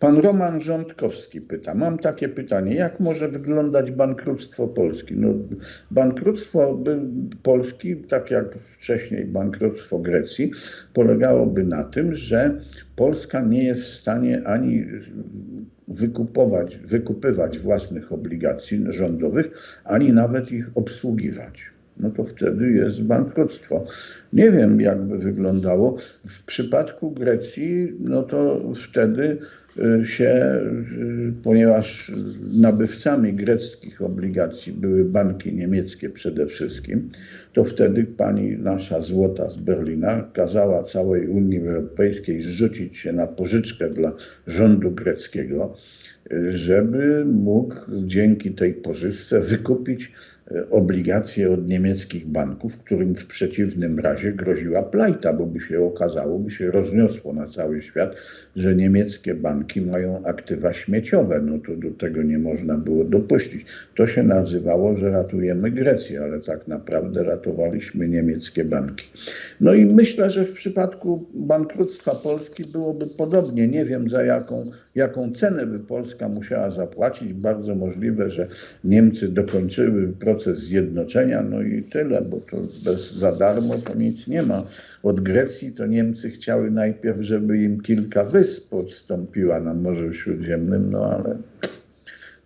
Pan Roman Rządkowski pyta, mam takie pytanie, jak może wyglądać bankructwo Polski? No, bankructwo Polski, tak jak wcześniej bankructwo Grecji, polegałoby na tym, że Polska nie jest w stanie ani wykupować, wykupywać własnych obligacji rządowych, ani nawet ich obsługiwać. No to wtedy jest bankructwo. Nie wiem, jak by wyglądało. W przypadku Grecji, no to wtedy się, y, ponieważ nabywcami greckich obligacji były banki niemieckie przede wszystkim, to wtedy pani nasza złota z Berlina kazała całej Unii Europejskiej zrzucić się na pożyczkę dla rządu greckiego, y, żeby mógł dzięki tej pożyczce wykupić obligacje od niemieckich banków, którym w przeciwnym razie groziła plajta, bo by się okazało, by się rozniosło na cały świat, że niemieckie banki mają aktywa śmieciowe. No to do tego nie można było dopuścić. To się nazywało, że ratujemy Grecję, ale tak naprawdę ratowaliśmy niemieckie banki. No i myślę, że w przypadku bankructwa Polski byłoby podobnie. Nie wiem za jaką, jaką cenę by Polska musiała zapłacić. Bardzo możliwe, że Niemcy dokończyły proces zjednoczenia, no i tyle, bo to bez, za darmo to nic nie ma. Od Grecji to Niemcy chciały najpierw, żeby im kilka wysp odstąpiła na Morzu Śródziemnym, no ale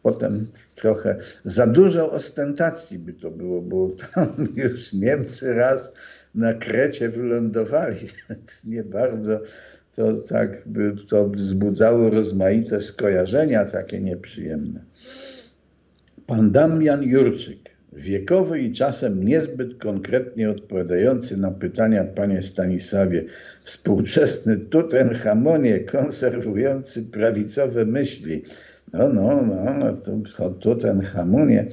potem trochę za dużo ostentacji by to było, bo tam już Niemcy raz na Krecie wylądowali, więc nie bardzo to tak by to wzbudzało rozmaite skojarzenia takie nieprzyjemne. Pan Damian Jurczyk, wiekowy i czasem niezbyt konkretnie odpowiadający na pytania panie Stanisławie, współczesny Tutenchamonie konserwujący prawicowe myśli. No, no, no, to Tutenchamonie.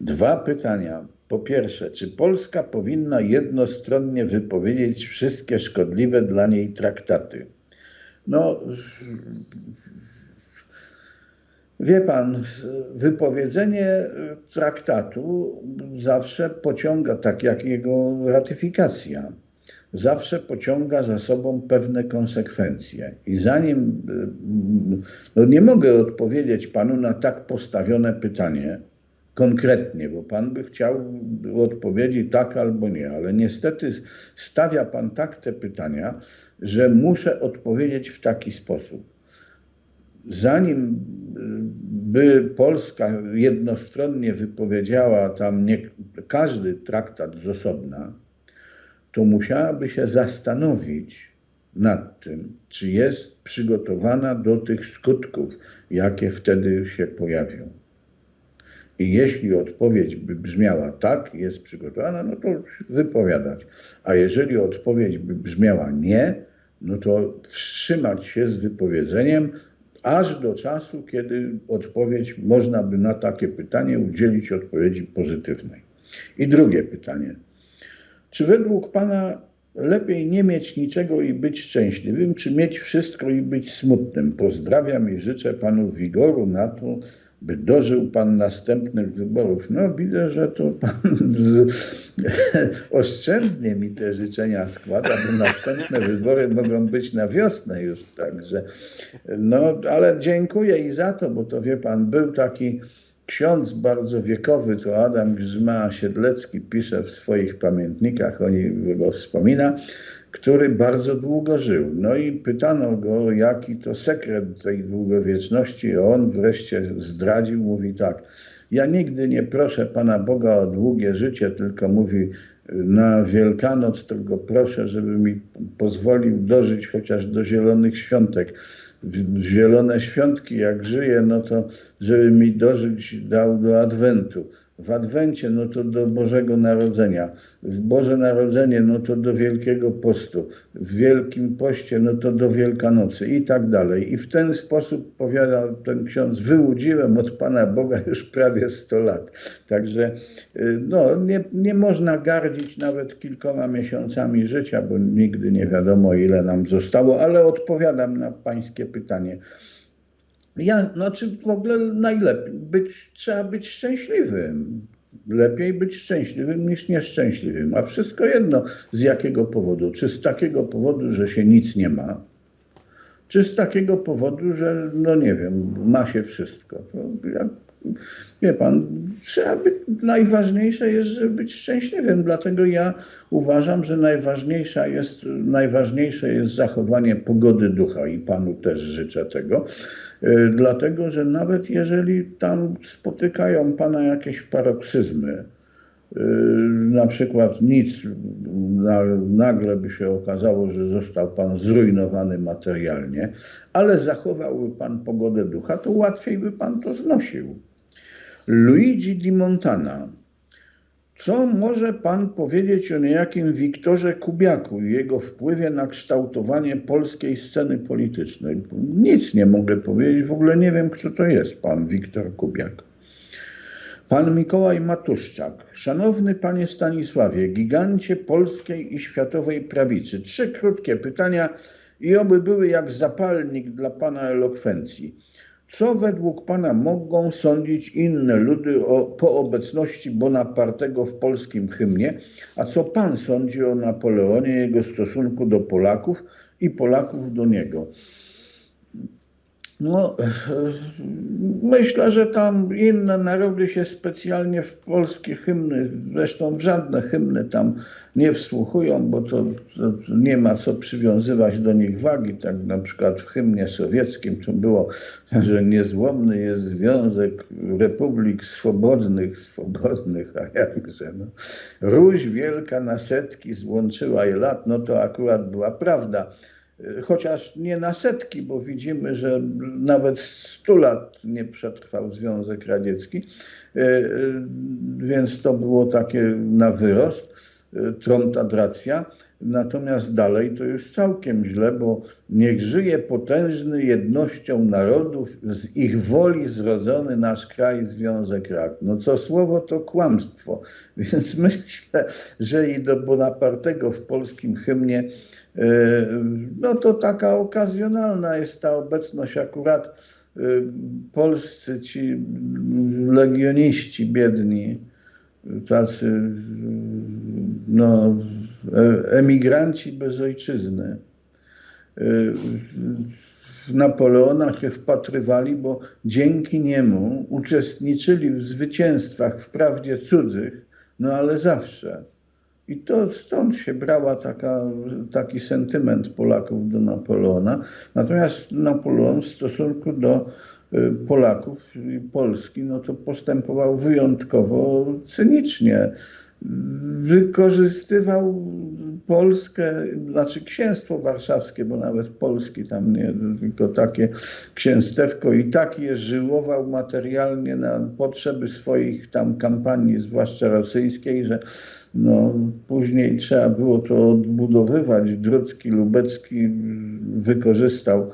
Dwa pytania. Po pierwsze, czy Polska powinna jednostronnie wypowiedzieć wszystkie szkodliwe dla niej traktaty? No, Wie pan, wypowiedzenie traktatu zawsze pociąga, tak jak jego ratyfikacja, zawsze pociąga za sobą pewne konsekwencje. I zanim, no nie mogę odpowiedzieć panu na tak postawione pytanie konkretnie, bo pan by chciał odpowiedzi tak albo nie, ale niestety stawia pan tak te pytania, że muszę odpowiedzieć w taki sposób zanim by Polska jednostronnie wypowiedziała tam nie, każdy traktat z osobna, to musiałaby się zastanowić nad tym, czy jest przygotowana do tych skutków, jakie wtedy się pojawią. I jeśli odpowiedź by brzmiała tak, jest przygotowana, no to wypowiadać. A jeżeli odpowiedź by brzmiała nie, no to wstrzymać się z wypowiedzeniem, aż do czasu, kiedy odpowiedź, można by na takie pytanie udzielić odpowiedzi pozytywnej. I drugie pytanie. Czy według Pana lepiej nie mieć niczego i być szczęśliwym, czy mieć wszystko i być smutnym? Pozdrawiam i życzę Panu wigoru na to, by dożył Pan następnych wyborów. No widzę, że to Pan oszczędnie mi te życzenia składa, bo następne wybory mogą być na wiosnę już, także no, ale dziękuję i za to, bo to wie Pan, był taki ksiądz bardzo wiekowy, to Adam Grzyma Siedlecki pisze w swoich pamiętnikach, o nim go wspomina, który bardzo długo żył. No i pytano go, jaki to sekret tej długowieczności, on wreszcie zdradził, mówi tak, ja nigdy nie proszę Pana Boga o długie życie, tylko mówi na Wielkanoc, tylko proszę, żeby mi pozwolił dożyć chociaż do zielonych świątek. Zielone świątki, jak żyję, no to żeby mi dożyć dał do Adwentu. W Adwencie, no to do Bożego Narodzenia. W Boże Narodzenie, no to do Wielkiego Postu. W Wielkim Poście, no to do Wielkanocy i tak dalej. I w ten sposób, powiada ten ksiądz, wyłudziłem od Pana Boga już prawie 100 lat. Także no, nie, nie można gardzić nawet kilkoma miesiącami życia, bo nigdy nie wiadomo, ile nam zostało, ale odpowiadam na pańskie pytanie. Ja, znaczy w ogóle najlepiej, być, trzeba być szczęśliwym. Lepiej być szczęśliwym niż nieszczęśliwym, a wszystko jedno z jakiego powodu. Czy z takiego powodu, że się nic nie ma, czy z takiego powodu, że no nie wiem, ma się wszystko. To jak, wie pan, trzeba być, najważniejsze jest, żeby być szczęśliwym, dlatego ja uważam, że najważniejsza jest, najważniejsze jest zachowanie pogody ducha i panu też życzę tego, e, dlatego, że nawet jeżeli tam spotykają pana jakieś paroksyzmy, e, na przykład nic, nagle by się okazało, że został pan zrujnowany materialnie, ale zachowałby pan pogodę ducha, to łatwiej by pan to znosił. Luigi di Montana. Co może pan powiedzieć o niejakim Wiktorze Kubiaku i jego wpływie na kształtowanie polskiej sceny politycznej? Nic nie mogę powiedzieć, w ogóle nie wiem, kto to jest pan Wiktor Kubiak. Pan Mikołaj Matuszczak. Szanowny panie Stanisławie, gigancie polskiej i światowej prawicy. Trzy krótkie pytania i oby były jak zapalnik dla pana elokwencji. Co według Pana mogą sądzić inne ludy o, po obecności Bonapartego w polskim hymnie, a co Pan sądzi o Napoleonie, jego stosunku do Polaków i Polaków do niego? No, myślę, że tam inne narody się specjalnie w polskie hymny, zresztą żadne hymny tam nie wsłuchują, bo to, to, nie ma co przywiązywać do nich wagi. Tak na przykład w hymnie sowieckim to było, że niezłomny jest Związek Republik Swobodnych, swobodnych, a jakże no. Róź wielka na setki złączyła je lat, no to akurat była prawda chociaż nie na setki, bo widzimy, że nawet 100 lat nie przetrwał Związek Radziecki, e, e, więc to było takie na wyrost, e, tromtadracja. Natomiast dalej to już całkiem źle, bo niech żyje potężny jednością narodów, z ich woli zrodzony nasz kraj Związek Rad. No co słowo to kłamstwo, więc myślę, że i do Bonapartego w polskim hymnie E, no to taka okazjonalna jest ta obecność akurat e, polscy ci legioniści biedni, tacy no, emigranci bez ojczyzny. W Napoleonach się wpatrywali, bo dzięki niemu uczestniczyli w zwycięstwach wprawdzie cudzych, no ale zawsze. I to stąd się brała taka, taki sentyment Polaków do Napoleona. Natomiast Napoleon w stosunku do y, Polaków i Polski, no to postępował wyjątkowo cynicznie. Wykorzystywał Polskę, znaczy księstwo warszawskie, bo nawet Polski tam nie, tylko takie księstewko i tak je żyłował materialnie na potrzeby swoich tam kampanii, zwłaszcza rosyjskiej, że no, później trzeba było to odbudowywać. Drucki, Lubecki wykorzystał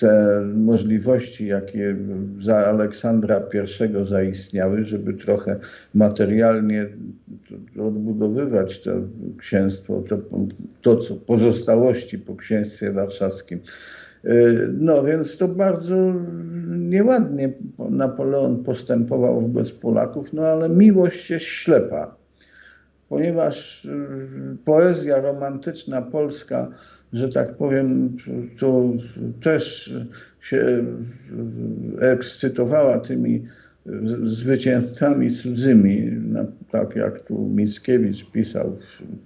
te możliwości, jakie za Aleksandra I zaistniały, żeby trochę materialnie odbudowywać to księstwo, to, to co pozostałości po księstwie warszawskim. Y, no więc to bardzo nieładnie Napoleon postępował wobec Polaków, no ale miłość jest ślepa ponieważ y, poezja romantyczna polska, że tak powiem, to też się ekscytowała tymi zwycięzcami cudzymi, tak jak tu Mickiewicz pisał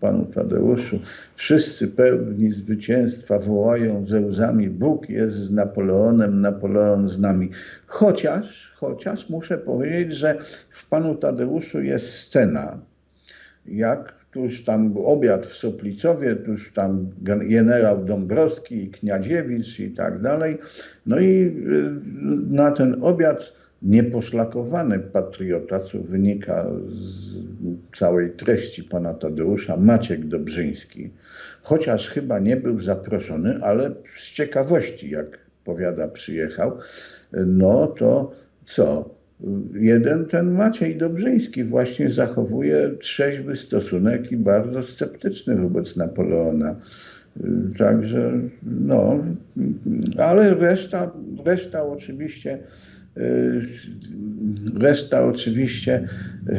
panu Tadeuszu, wszyscy pełni zwycięstwa wołają ze łzami, Bóg jest z Napoleonem, Napoleon z nami. Chociaż, chociaż muszę powiedzieć, że w panu Tadeuszu jest scena, jak tuż tam obiad w Soplicowie, tuż tam generał Dąbrowski, Kniadziewicz i tak dalej. No i y, na ten obiad nieposzlakowany patriota, co wynika z całej treści pana Tadeusza, Maciek Dobrzyński, chociaż chyba nie był zaproszony, ale z ciekawości, jak powiada, przyjechał, no to co? Jeden ten Maciej Dobrzyński właśnie zachowuje trzeźwy stosunek i bardzo sceptyczny wobec Napoleona. Także no, ale reszta, reszta oczywiście reszta oczywiście y,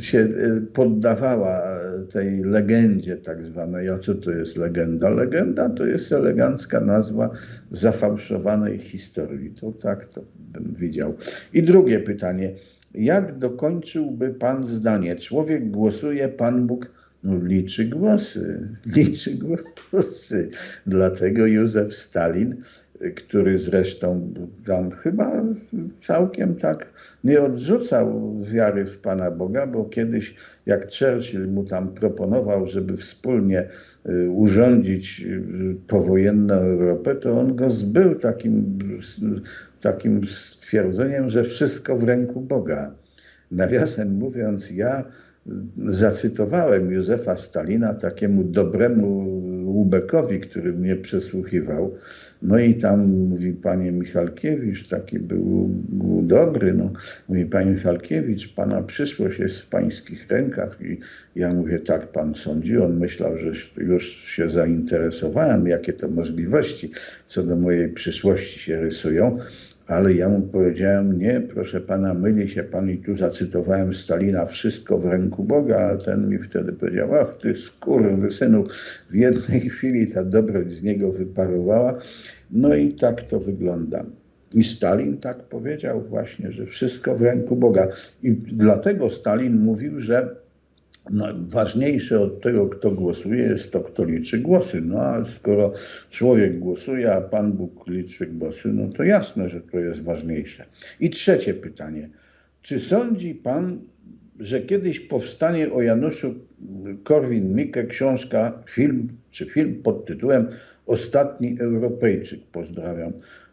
się y, poddawała tej legendzie tak zwanej. A co to jest legenda? Legenda to jest elegancka nazwa zafałszowanej historii. To tak to bym widział. I drugie pytanie. Jak dokończyłby pan zdanie? Człowiek głosuje, pan Bóg no, liczy głosy, liczy głosy. Dlatego Józef Stalin, który zresztą tam chyba całkiem tak nie odrzucał wiary w Pana Boga, bo kiedyś jak Churchill mu tam proponował, żeby wspólnie y, urządzić y, powojenną Europę, to on go zbył takim, takim stwierdzeniem, że wszystko w ręku Boga. Nawiasem mówiąc, ja zacytowałem Józefa Stalina takiemu dobremu Łubekowi, który mnie przesłuchiwał. No i tam mówi panie Michalkiewicz, taki był, był dobry. No. Mówi panie Michalkiewicz, pana przyszłość jest w pańskich rękach. I ja mówię, tak pan sądzi. On myślał, że już się zainteresowałem, jakie to możliwości co do mojej przyszłości się rysują. Ale ja mu powiedziałem, nie, proszę pana, myli się pan i tu zacytowałem Stalina, wszystko w ręku Boga, a ten mi wtedy powiedział, ach ty synu, w jednej chwili ta dobroć z niego wyparowała. No i tak to wygląda. I Stalin tak powiedział właśnie, że wszystko w ręku Boga. I dlatego Stalin mówił, że no, ważniejsze od tego, kto głosuje, jest to, kto liczy głosy. No a skoro człowiek głosuje, a Pan Bóg liczy głosy, no to jasne, że to jest ważniejsze. I trzecie pytanie. Czy sądzi Pan, że kiedyś powstanie o Januszu Korwin-Mikke książka, film, czy film pod tytułem Ostatni Europejczyk? Pozdrawiam.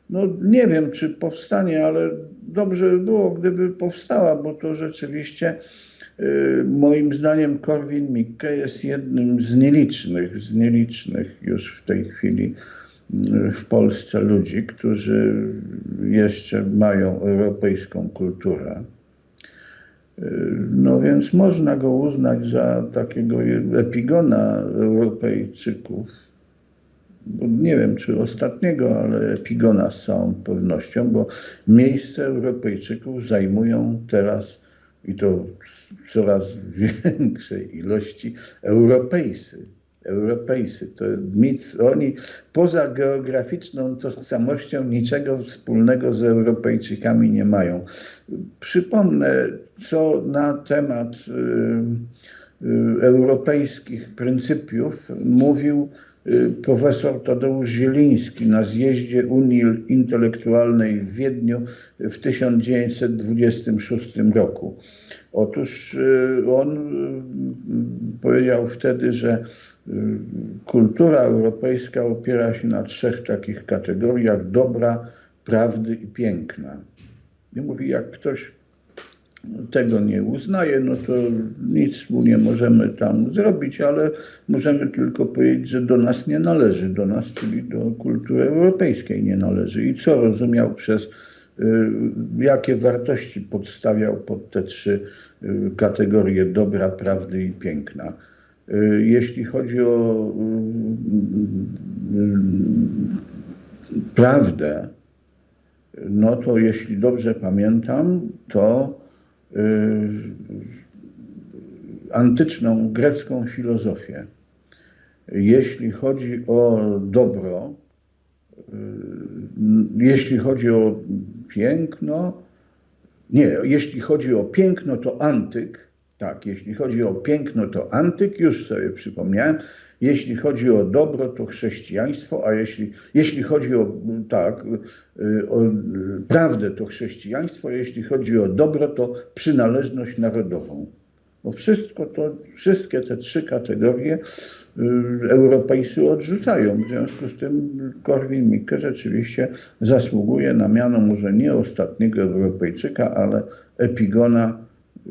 No nie wiem, czy powstanie, ale dobrze by było, gdyby powstała, bo to rzeczywiście moim zdaniem Korwin-Mikke jest jednym z nielicznych, z nielicznych już w tej chwili y, w Polsce ludzi, którzy jeszcze mają europejską kulturę. Y, no więc można go uznać za takiego epigona Europejczyków. Nie wiem, czy ostatniego, ale epigona z całą pewnością, bo miejsce Europejczyków zajmują teraz i to w coraz większej ilości Europejscy. Europejscy. To nic, oni poza geograficzną tożsamością niczego wspólnego z Europejczykami nie mają. Przypomnę, co na temat y, y, europejskich pryncypiów mówił profesor Tadeusz Zieliński na zjeździe Unii Intelektualnej w Wiedniu w 1926 roku. Otóż y, on y, powiedział wtedy, że kultura europejska opiera się na trzech takich kategoriach: dobra, prawdy i piękna. I mówi, jak ktoś tego nie uznaje, no to nic mu nie możemy tam zrobić, ale możemy tylko powiedzieć, że do nas nie należy, do nas, czyli do kultury europejskiej nie należy. I co rozumiał przez, y, jakie wartości podstawiał pod te trzy y, kategorie dobra, prawdy i piękna. Y, jeśli chodzi o prawdę, no to jeśli dobrze pamiętam, to antyczną grecką filozofię. Jeśli chodzi o dobro, y, jeśli chodzi o piękno, nie, jeśli chodzi o piękno, to antyk, tak, jeśli chodzi o piękno, to antyk, już sobie przypomniałem. Jeśli chodzi o dobro, to chrześcijaństwo, a jeśli, jeśli chodzi o, tak, y, o prawdę, to chrześcijaństwo, a jeśli chodzi o dobro, to przynależność narodową. Bo wszystko to, wszystkie te trzy kategorie y, Europejscy odrzucają. W związku z tym Korwin-Mikke rzeczywiście zasługuje na miano może nie ostatniego Europejczyka, ale epigona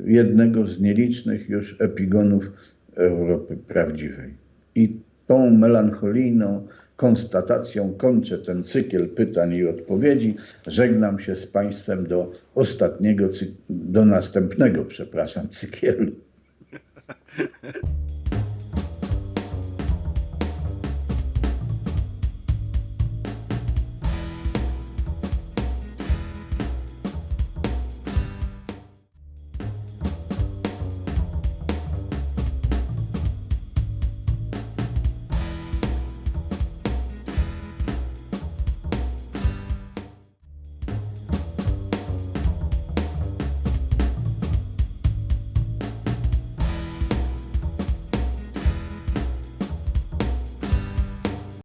jednego z nielicznych już epigonów Europy prawdziwej. I tą melancholijną konstatacją kończę ten cykl pytań i odpowiedzi. Żegnam się z Państwem do ostatniego, do następnego, przepraszam, cyklu.